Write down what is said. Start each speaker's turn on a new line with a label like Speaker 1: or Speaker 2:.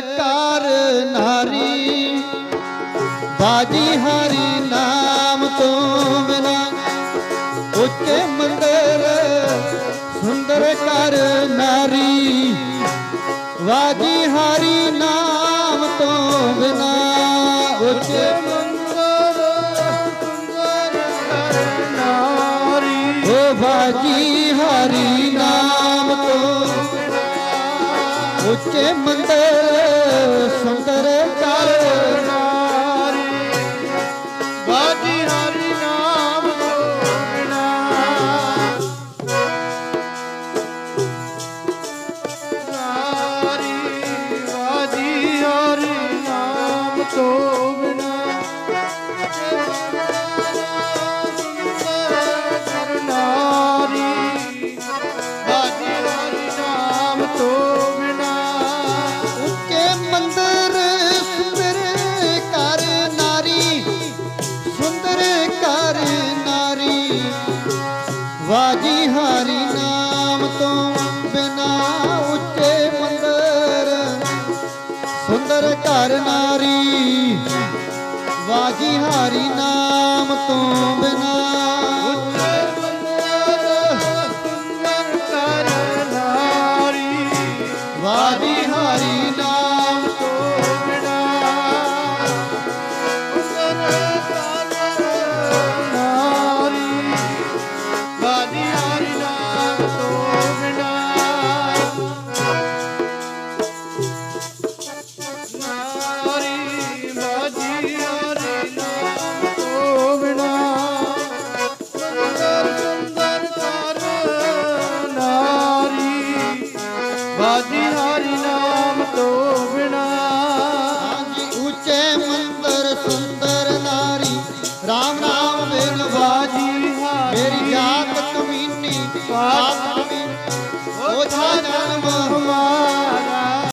Speaker 1: ਕਰ ਨਾਰੀ, ਬਾਜੀ ਹਰੀ ਨਾਮ ਤੋਂ ਬਿਨਾ ਉੱਚੇ ਮੰਦਰ ਸੁੰਦਰ ਕਰ ਨਾਰੀ ਵਾਜੀ ਹਰੀ ਨਾਮ ਤੋਂ ਬਿਨਾ ਉੱਚੇ ਮੰਦਰ ਸੁੰਦਰ ਕਰ ਨਾਰੀ, ਓ ਬਾਜੀ ਹਰੀ ਉੱਚੇ ਮੰਦਰ ਸੁੰਦਰ ਕਰ ਵਾਜੀ ਹਰੀ ਨਾਮ ਤੋਂ ਬਿਨਾ ਉੱਚੇ ਮੰਦਰ, ਸੁੰਦਰ ਘਰ ਨਾਰੀ ਵਾਜੀ ਹਰੀ ਨਾਮ ਤੋਂ ਬਿਨਾ ਉੱਚੇ ਮੰਦਰ, ਸੁੰਦਰ ਕਰ ਨਾਰੀ ਵਾਜੀ ਹਰੀ ਨਾਮ ਬਾਜੀ ਹਰੀ ਨਾਮ ਤੋਂ ਬਿਨਾ ਹਾਂਜੀ ਉੱਚੇ ਮੰਦਰ ਸੁੰਦਰ ਨਾਰੀ RAM ਨਾਮ ਬਿਨ ਬਾਜੀ ਮੇਰੀ ਜਾਤ ਕਮੀਨੀ ਪਾਪ ਕਮੀਨੀ ਉਹ ਧਨ